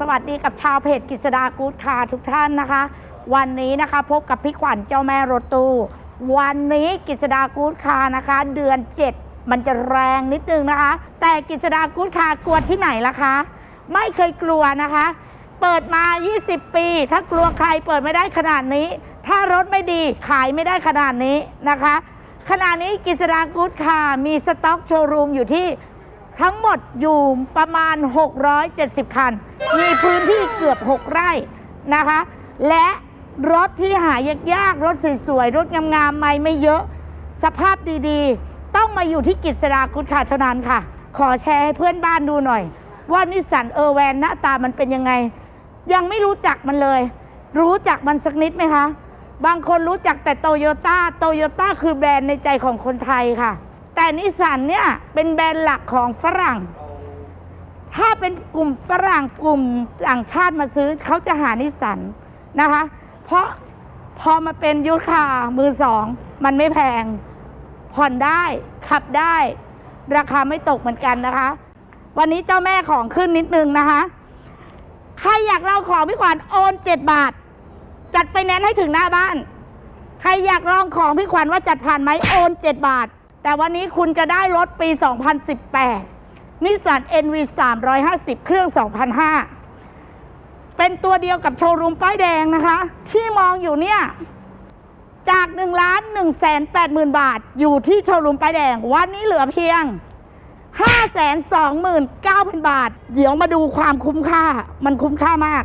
สวัสดีกับชาวเพจกิษดากู๊ดคาร์ทุกท่านนะคะ วันนี้นะคะพบกับพี่ขวัญเจ้าแม่รถตู้ วันนี้กิษดากู๊ดคาร์นะคะ เดือน 7 มันจะแรงนิดนึงนะคะ แต่กิษดากู๊ดคาร์กลัวที่ไหนล่ะคะ ไม่เคยกลัวนะคะ เปิดมา 20 ปี ถ้ากลัวใครเปิดไม่ได้ขนาดนี้ ถ้ารถไม่ดีขายไม่ได้ขนาดนี้นะคะ ขณะนี้กิษดากู๊ดคาร์มีสต็อกโชว์รูมอยู่ที่ ทั้งหมดอยู่ประมาณ 670 คัน มีพื้นที่เกือบ 6 ไร่นะคะ และรถที่หายากๆ รถสวยๆ รถงามๆ ไม่ไม่เยอะ สภาพดีๆ ต้องมาอยู่ที่กิษดาคุดค่ะเท่านั้นค่ะ ขอแชร์ให้เพื่อนบ้านดูหน่อย ว่านิสสันเออร์แวนหน้าตามันเป็นยังไง ยังไม่รู้จักมันเลย รู้จักมันสักนิดไหมคะ บางคนรู้จักแต่โตโยต้า โตโยต้าคือแบรนด์ในใจของคนไทยค่ะ แต่นิสสันเนี่ยเป็นแบรนด์หลักของฝรั่ง ถ้าเป็นกลุ่มฝรั่งกลุ่มต่างชาติมาซื้อเขาจะหานิสสันนะคะ เพราะพอมาเป็นยุทธคามือสอง มันไม่แพง ผ่อนได้ขับได้ ราคาไม่ตกเหมือนกันนะคะ วันนี้เจ้าแม่ของขึ้นนิดนึงนะคะ ใครอยากเล่าของพี่ขวัญโอน7บาท จัดไฟแนนซ์ให้ถึงหน้าบ้าน ใครอยากลองของพี่ขวัญว่าจัดผ่านไหมโอน7บาท แต่วันนี้คุณจะได้รถปี 2018 นิสสัน NV 350 เครื่อง 2005 เป็นตัวเดียวกับโชว์รูมป้ายแดงนะคะ ที่มองอยู่เนี่ย จาก1ล้าน1แสน8หมื่นบาท อยู่ที่โชว์รูมป้ายแดง วันนี้เหลือเพียง 5 2 9 0 0 0 บาท เดี๋ยวมาดูความคุ้มค่า มันคุ้มค่ามาก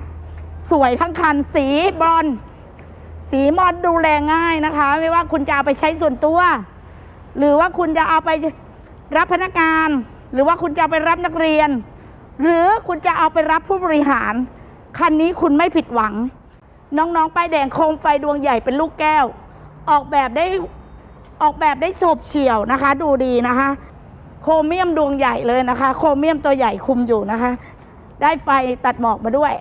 สวยทั้งคันสีบรอน สีมอนดูแลง่ายนะคะ ไม่ว่าคุณจะเอาไปใช้ส่วนตัว หรือว่าคุณจะเอาไปรับพนักงาน หรือว่าคุณจะเอาไปรับนักเรียน หรือคุณจะเอาไปรับผู้บริหาร คันนี้คุณไม่ผิดหวัง น้องๆป้ายแดงโคมไฟดวงใหญ่เป็นลูกแก้ว ออกแบบได้ออกแบบได้โฉบเฉี่ยวนะคะ ดูดีนะคะ โครเมียมดวงใหญ่เลยนะคะ โครเมียมตัวใหญ่คุมอยู่นะคะ ได้ไฟตัดหมอกมาด้วย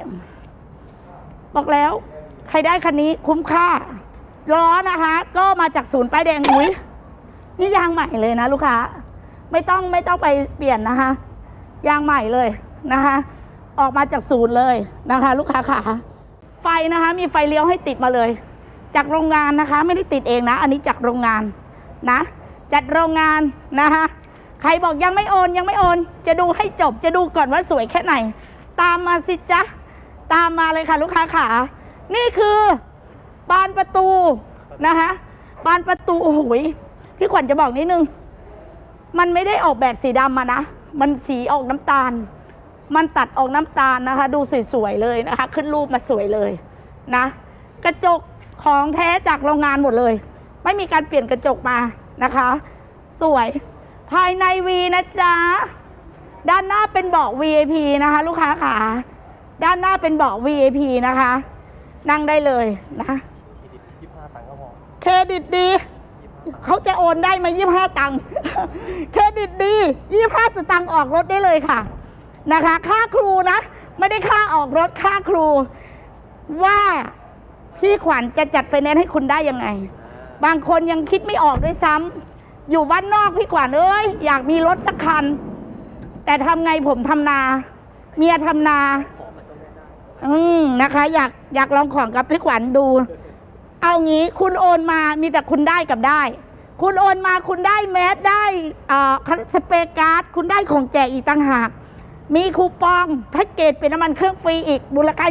บอกแล้ว ใครได้คันนี้คุ้มค่าล้อนะคะ ก็มาจากศูนย์ป้ายแดงอุ้ย นี่ยางใหม่เลยนะ ลูกค้า ไม่ต้องไม่ต้องไปเปลี่ยนนะคะ ยางใหม่เลยนะคะ ออกมาจากศูนย์เลยนะคะ ลูกค้าขาไฟนะคะ มีไฟเลี้ยวให้ติดมาเลย จากโรงงานนะคะ ไม่ได้ติดเองนะ อันนี้จากโรงงานนะ จัดโรงงานนะคะ ใครบอกยังไม่โอนยังไม่โอน จะดูให้จบจะดูก่อนว่าสวยแค่ไหน ตามมาสิจ๊ะตามมาเลยค่ะ ลูกค้าขานี่คือบานประตูนะคะบานประตูโอ้โหย พี่ขวัญจะบอกนิดนึง มันไม่ได้ออกแบบสีดำมานะ มันสีออกน้ำตาล มันตัดออกน้ำตาลนะคะ ดูสวยๆเลยนะคะ ขึ้นรูปมาสวยเลยนะ กระจกของแท้จากโรงงานหมดเลย ไม่มีการเปลี่ยนกระจกมานะคะ สวย ภายในวีนะจ๊ะ ด้านหน้าเป็นเบาะ VIP นะคะ ลูกค้าขาด้านหน้าเป็นเบาะ VIP นะคะ นั่งได้เลยนะค์ก็พอเครดิตดี เขาจะโอนได้มยี่ห้ตังค์ เครดิตดียี่ห้าสตังค์ออกรถได้เลยค่ะนะคะ ค่าครูนะ ไม่ได้ค่าออกรถค่าครู ว่าพี่ขวัญจะจัดไฟแนนซ์ให้คุณได้ยังไง บางคนยังคิดไม่ออกด้วยซ้ำอยู่บ้านนอกพี่ขวัญเอ้ยอยากมีรถสักคัน แต่ทำไงผมทำนา เมียทำนา อืมนะคะ อยากอยากลองของกับพี่ขวัญดู เอางี้คุณโอนมามีแต่คุณได้กับได้ คุณโอนมาคุณได้แมสได้สเปรย์การ์ดคุณได้ของแจกอีกต่างหาก มีคูปองแพ็กเกจเป็นน้ำมันเครื่องฟรีอีกมูลค่า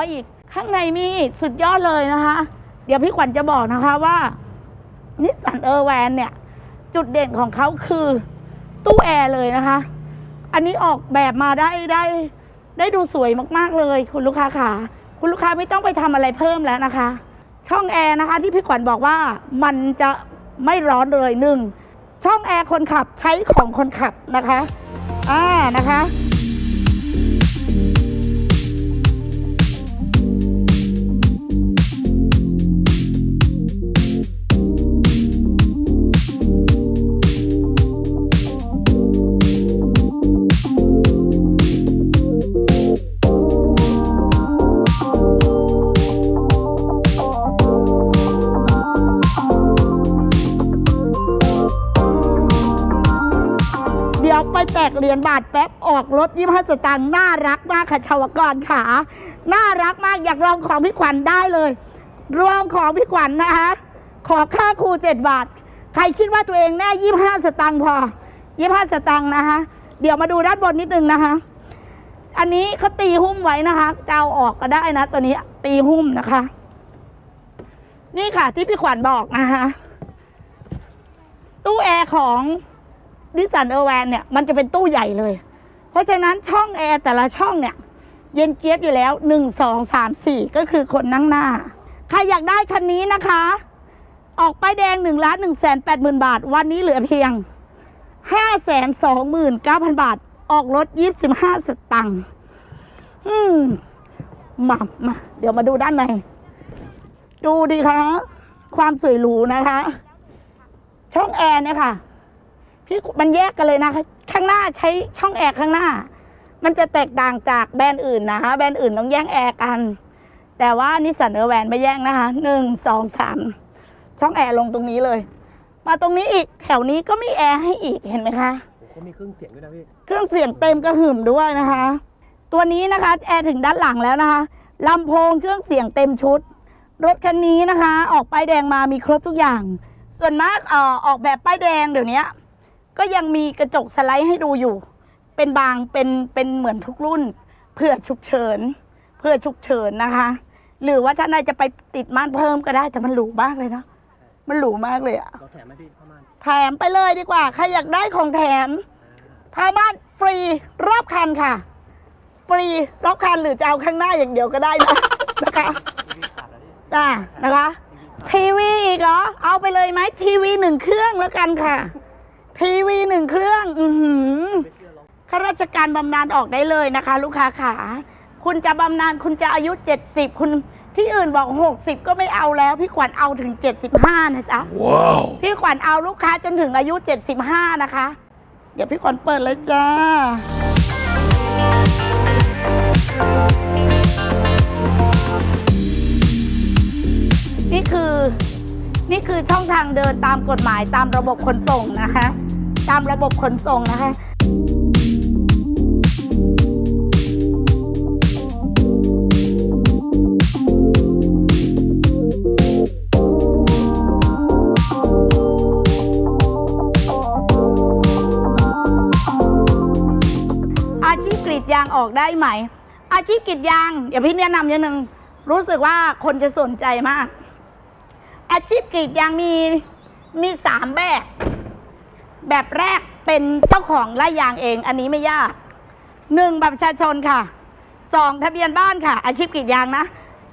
2,500 อีก ข้างในมีสุดยอดเลยนะคะ เดี๋ยวพี่ขวัญจะบอกนะคะว่านิสสันเออร์แวนเนี่ย จุดเด่นของเขาคือตู้แอร์เลยนะคะ อันนี้ออกแบบมาได้ได้ ได้ดูสวยมาก ๆ เลย คุณลูกค้าค่ะ คุณลูกค้าไม่ต้องไปทำอะไรเพิ่มแล้วนะคะ ช่องแอร์นะคะที่พี่ขวัญบอกว่ามันจะไม่ร้อนเลยหนึ่งช่องแอร์คนขับใช้ของคนขับนะคะอ่านะคะ ไปแตกเหรียญบาทแป๊บออกรถยี่ห้าสตางค์น่ารักมากค่ะชาวกรขาน่ารักมากอยากลองของพี่ขวัญได้เลยลองของพี่ขวัญนะคะ ขอค่าครูเจ็ดบาท ใครคิดว่าตัวเองแน่ยี่ห้าสตางค์พอยี่ห้าสตางค์นะคะ เดี๋ยวมาดูด้านบนนิดนึงนะคะ อันนี้เขาตีหุ้มไว้นะคะจะเอาออกก็ได้นะ ตัวนี้ตีหุ้มนะคะ นี่ค่ะที่พี่ขวัญบอกนะคะตู้แอร์ของ ดิสันเออร์แวนเนี่ยมันจะเป็นตู้ใหญ่เลย เพราะฉะนั้นช่องแอร์แต่ละช่องเนี่ยเย็นเจี๊ยบอยู่แล้วหนึ่งสองสามสี่ก็คือคนนั่งหน้า ใครอยากได้คันนี้นะคะ ออกป้ายแดงหนึ่งล้านหนึ่งแสนแปดหมื่นบาท วันนี้เหลือเพียงห้าแสนสองหมื่นเก้าพันบาท ออกรถยี่สิบห้าสตังค์อืมมามา เดี๋ยวมาดูด้านใน ดูดิคะ ความสวยหรูนะคะ ช่องแอร์เนี่ยค่ะ พี่มันแยกกันเลยนะคะ ข้างหน้าใช้ช่องแอร์ข้างหน้า มันจะแตกต่างจากแบรนด์อื่นนะคะแบรนด์อื่นต้องแย่งแอร์กัน แต่ว่านิสสันเออร์แวนไม่แย่งนะคะหนึ่งสองสามช่องแอร์ลงตรงนี้เลย มาตรงนี้อีกแถวนี้ก็มีแอร์ให้อีกเห็นไหมคะโอ้เขามีเครื่องเสียงด้วยนะพี่เครื่องเสียงเต็มกระหึ่มด้วยนะคะ ตัวนี้นะคะแอร์ถึงด้านหลังแล้วนะคะลำโพงเครื่องเสียงเต็มชุด รถคันนี้นะคะ ออกป้ายแดงมามีครบทุกอย่าง ส่วนมากเอ่อออกแบบป้ายแดงเดี๋ยวนี้ ก็ยังมีกระจกสไลด์ให้ดูอยู่ เป็นบางเป็นเป็นเหมือนทุกรุ่น เพื่อฉุกเฉิน เพื่อฉุกเฉินนะคะ หรือว่าท่านใดจะไปติดม่านเพิ่มก็ได้แต่มันหรูมากเลยเนาะมันหรูมากเลยอะเราแถมไหมพี่ผ้าม่านแถมไปเลยดีกว่าใครอยากได้ของแถมผ้าม่านฟรีรอบคันค่ะ ฟรีรอบคันหรือจะเอาข้างหน้าอย่างเดียวก็ได้นะนะคะทีวีขาดแล้วพี่จ้านะคะ ทีวีอีกเหรอ เอาไปเลยไหมทีวีหนึ่งเครื่องแล้วกันค่ะ ทีวีหนึ่งเครื่อง อือหือไม่เชื่อลองข้าราชการบำนาญออกได้เลยนะคะ ลูกค้าขา คุณจะบำนาญคุณจะอายุ 70 คุณที่อื่นบอก 60 ก็ไม่เอาแล้ว พี่ขวัญเอาถึง 75 นะจ๊ะพี่ขวัญเอาลูกค้าจนถึงอายุ 75 นะคะ เดี๋ยวพี่ขวัญเปิดเลยจ้า นี่คือ นี่คือช่องทางเดินตามกฎหมายตามระบบขนส่งนะคะ ตามระบบขนส่งนะคะอาชีพกรีดยางออกได้ไหม อาชีพกรีดยางเดี๋ยวพี่แนะนำอย่างหนึ่งรู้สึกว่าคนจะสนใจมาก อาชีพกรีดยางมีมีสามแบบ แบบแรกเป็นเจ้าของไร่ยางเอง อันนี้ไม่ยากหนึ่งบัตรประชาชนค่ะสองทะเบียนบ้านค่ะ อาชีพกรีดยางนะ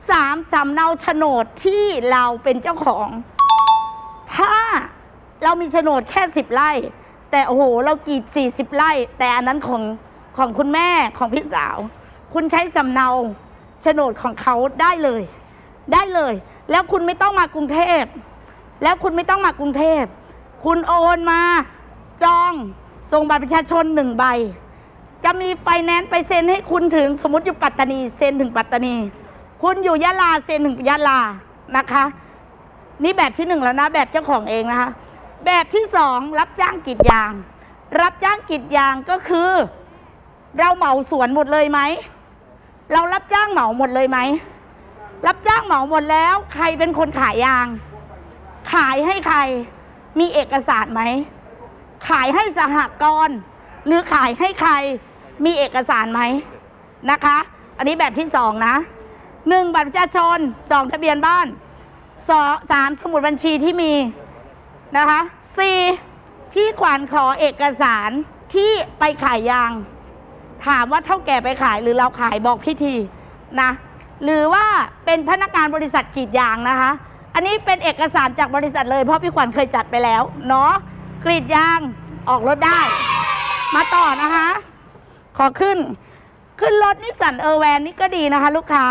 สามสำเนาโฉนดที่เราเป็นเจ้าของ ถ้าเรามีโฉนดแค่สิบไร่ แต่โอ้โหเรากรีดสี่สิบไร่ แต่อันนั้นของของคุณแม่ของพี่สาว คุณใช้สำเนาโฉนดของเขาได้เลย ได้เลย แล้วคุณไม่ต้องมากรุงเทพ แล้วคุณไม่ต้องมากรุงเทพ คุณโอนมา จอง ส่งบัตรประชาชนหนึ่งใบ จะมีไฟแนนซ์ไปเซ็นให้คุณถึงสมมติอยู่ปัตตานีเซ็นถึงปัตตานี คุณอยู่ยะลาเซ็นถึงยะลานะคะ นี่แบบที่หนึ่งแล้วนะแบบเจ้าของเองนะคะ แบบที่สองรับจ้างกรีดยาง รับจ้างกรีดยางก็คือ เราเหมาสวนหมดเลยไหมเรารับจ้างเหมาหมดเลยไหมรับจ้างเหมาหมดแล้ว ใครเป็นคนขายยาง ขายให้ใครมีเอกสารไหม ขายให้สหกรณ์หรือขายให้ใครมีเอกสารไหมนะคะ อันนี้แบบที่สองนะหนึ่งบัตรประชาชนสองทะเบียนบ้านสองสามสมุดบัญชีที่มีนะคะสี่พี่ขวัญขอเอกสารที่ไปขายยาง ถามว่าเท่าแก่ไปขายหรือเราขายบอกพิธีนะหรือว่าเป็นพนักงานบริษัทกรีดยางนะคะ อันนี้เป็นเอกสารจากบริษัทเลยเพราะพี่ขวัญเคยจัดไปแล้วเนาะ กรีดยางออกรถได้ มาต่อนะคะ ขอขึ้น ขึ้นรถนิสสันเออร์แวนนี่ก็ดีนะคะ ลูกค้า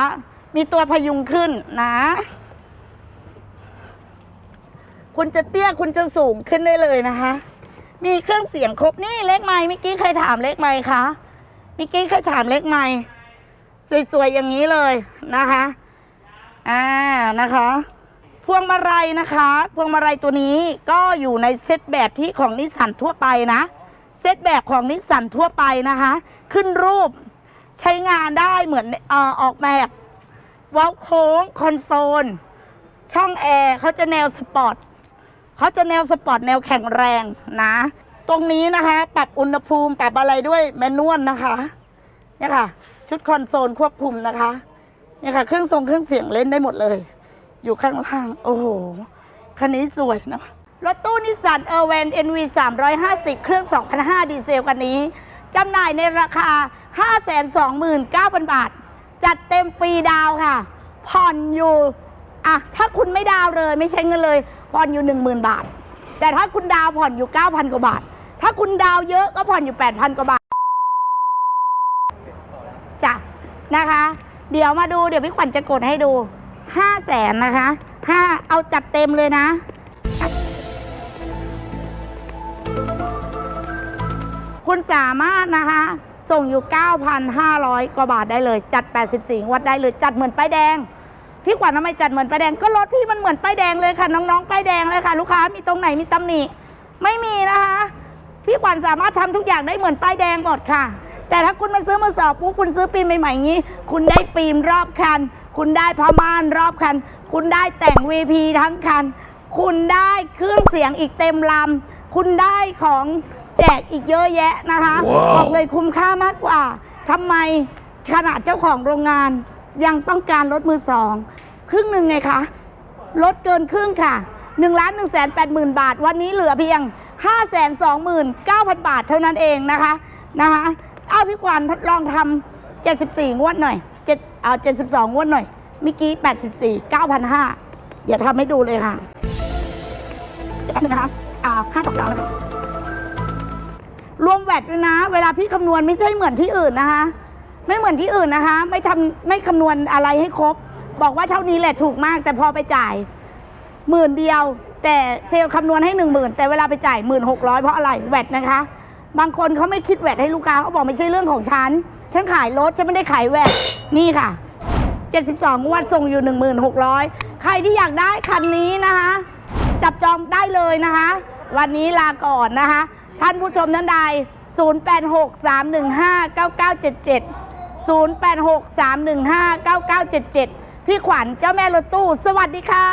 มีตัวพยุงขึ้นนะ คุณจะเตี้ยคุณจะสูงขึ้นได้เลยนะคะ มีเครื่องเสียงครบนี่เลขไม้เมื่อกี้เคยถามเลขไม้คะเมื่อกี้เคยถามเลขไม้สวยๆอย่างนี้เลยนะคะ อ่านะคะ พวงมาลัยนะคะ พวงมาลัยตัวนี้ก็อยู่ในเซตแบบที่ของนิสสันทั่วไปนะ เซตแบบของนิสสันทั่วไปนะคะ ขึ้นรูปใช้งานได้เหมือนออออกแบบเว้าโค้งคอนโซล ช่องแอร์เขาจะแนวสปอร์ตเขาจะแนวสปอร์ตแนวแข็งแรงนะ ตรงนี้นะคะ ปรับอุณหภูมิปรับอะไรด้วยแมนนวลนะคะเนี่ยค่ะ ชุดคอนโซลควบคุมนะคะเนี่ยค่ะ เครื่องทรงเครื่องเสียงเล่นได้หมดเลย อยู่ข้างล่างโอ้โห คันนี้สวยนะ รถตู้นิสสันเออร์เวน NV 350 เครื่อง 2,500 ดีเซลคันนี้ จำหน่ายในราคา 529,000 บาท จัดเต็มฟรีดาวค่ะ ผ่อนอยู่อะถ้าคุณไม่ดาวเลยไม่ใช้เงินเลย ผ่อนอยู่ 10,000 บาท แต่ถ้าคุณดาวผ่อนอยู่ 9,000 กว่าบาท ถ้าคุณดาวเยอะก็ผ่อนอยู่ 8,000 กว่าบาทจ้ะนะคะ เดี๋ยวมาดูเดี๋ยวพี่ขวัญจะกดให้ดู 5 0 0แสนนะคะห้าเอาจัดเต็มเลยนะคุณสามารถนะคะ ส่งอยู่ 9,500 กว่าบาทได้เลย จัด 84งวดได้เลยจัดเหมือนป้ายแดง พี่ขวัญทำไมจัดเหมือนป้ายแดงก็รถพี่มันเหมือนป้ายแดงเลยค่ะ น้องๆป้ายแดงเลยค่ะ ลูกค้ามีตรงไหนมีตำหนิไม่มีนะคะ พี่ขวัญสามารถทำทุกอย่างได้เหมือนป้ายแดงหมดค่ะ แต่ถ้าคุณมาซื้อมือสอบปุ๊บคุณซื้อปีใหม่ๆงี้ คุณได้ฟิล์มรอบคัน คุณได้ผ้าม่านรอบคัน คุณได้แต่ง VP ทั้งคัน คุณได้เครื่องเสียงอีกเต็มลำ คุณได้ของแจกอีกเยอะแยะนะคะบอกเลยคุ้มค่ามากกว่าทำไมขนาดเจ้าของโรงงานยังต้องการรถมือสอง ครึ่งหนึ่งไงคะลดเกินครึ่งค่ะ1นึ่งล้านหนึ่งแสนแปดหมื่นบาท วันนี้เหลือเพียง 5 2 9 0 0 0 บาทเท่านั้นเองนะคะนะคะ เอาพี่ขวัญทดลองทำ74 งวดหน่อย7 เอา 72งวดหน่อยเมื่อกี้ 84 9,500เดี๋ยวทำให้ดูเลยค่ะเดี๋ยวแป๊บนึงนะคะอ่า5 2 9แล้วรวมแวดด้วยนะ เวลาพี่คำนวณไม่ใช่เหมือนที่อื่นนะคะ ไม่เหมือนที่อื่นนะคะ ไม่ทำไม่คำนวณอะไรให้ครบ บอกว่าเท่านี้แหละถูกมาก แต่พอไปจ่ายหมื่นเดียว แต่เซลล์คำนวณให้หนึ่งหมื่นแต่เวลาไปจ่ายหมื่นหกร้อยเพราะอะไรแวดนะคะ บางคนเขาไม่คิดแวดให้ลูกค้าเขาบอกไม่ใช่เรื่องของฉัน ฉันขายรถฉันไม่ได้ขายแวด นี่ค่ะ 72 งวดส่งอยู่ 1600 ใครที่อยากได้คันนี้นะคะ จับจองได้เลยนะคะ วันนี้ลาก่อนนะคะ ท่านผู้ชมท่านใด 0863159977 0863159977 พี่ขวัญเจ้าแม่รถตู้ สวัสดีค่ะ